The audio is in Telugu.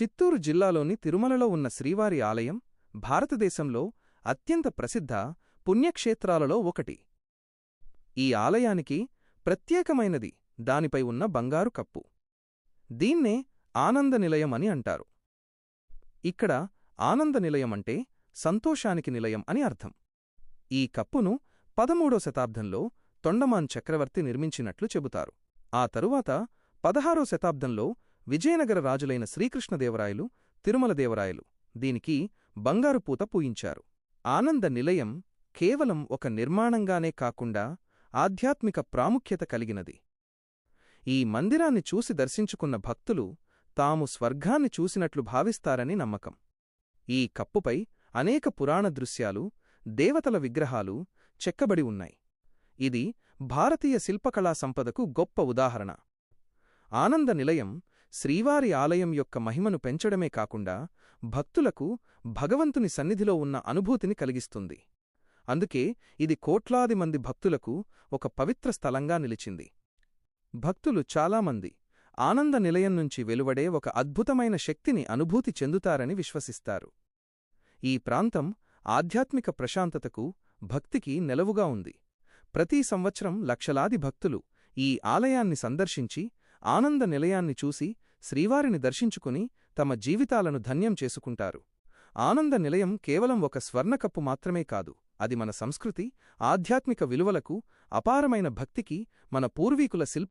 చిత్తూరు జిల్లాలోని తిరుమలలో ఉన్న శ్రీవారి ఆలయం భారతదేశంలో అత్యంత ప్రసిద్ధ పుణ్యక్షేత్రాలలో ఒకటి. ఈ ఆలయానికి ప్రత్యేకమైనది దానిపై ఉన్న బంగారు కప్పు. దీన్నే ఆనంద నిలయం అని అంటారు. ఇక్కడ ఆనంద నిలయం అంటే సంతోషానికి నిలయం అని అర్థం. ఈ కప్పును పదమూడో శతాబ్దంలో తొండమాన్ చక్రవర్తి నిర్మించినట్లు చెబుతారు. ఆ తరువాత పదహారో శతాబ్దంలో విజయనగర రాజులైన శ్రీకృష్ణదేవరాయలు తిరుమలదేవరాయలు దీనికి బంగారు పూత పూయించారు. ఆనంద నిలయం కేవలం ఒక నిర్మాణంగానే కాకుండా ఆధ్యాత్మిక ప్రాముఖ్యత కలిగినది. ఈ మందిరాన్ని చూసి దర్శించుకున్న భక్తులు తాము స్వర్గాన్ని చూసినట్లు భావిస్తారని నమ్మకం. ఈ కప్పుపై అనేక పురాణ దృశ్యాలు దేవతల విగ్రహాలు చెక్కబడి ఉన్నాయి. ఇది భారతీయ శిల్పకళా సంపదకు గొప్ప ఉదాహరణ. ఆనంద నిలయం శ్రీవారి ఆలయం యొక్క మహిమను పెంచడమే కాకుండా భక్తులకు భగవంతుని సన్నిధిలో ఉన్న అనుభూతిని కలిగిస్తుంది. అందుకే ఇది కోట్లాది మంది భక్తులకు ఒక పవిత్ర స్థలంగా నిలిచింది. భక్తులు చాలామంది ఆనంద నిలయం నుంచి వెలువడే ఒక అద్భుతమైన శక్తిని అనుభూతి చెందుతారని విశ్వసిస్తారు. ఈ ప్రాంతం ఆధ్యాత్మిక ప్రశాంతతకు భక్తికి నెలవుగా ఉంది. ప్రతి సంవత్సరం లక్షలాది భక్తులు ఈ ఆలయాన్ని సందర్శించి ఆనంద నిలయాన్ని చూసి శ్రీవారిని దర్శించుకుని తమ జీవితాలను ధన్యం చేసుకుంటారు. ఆనంద నిలయం కేవలం ఒక స్వర్ణకప్పు మాత్రమే కాదు అది మన సంస్కృతి ఆధ్యాత్మిక విలువలకు అపారమైన భక్తికి మన పూర్వీకుల శిల్ప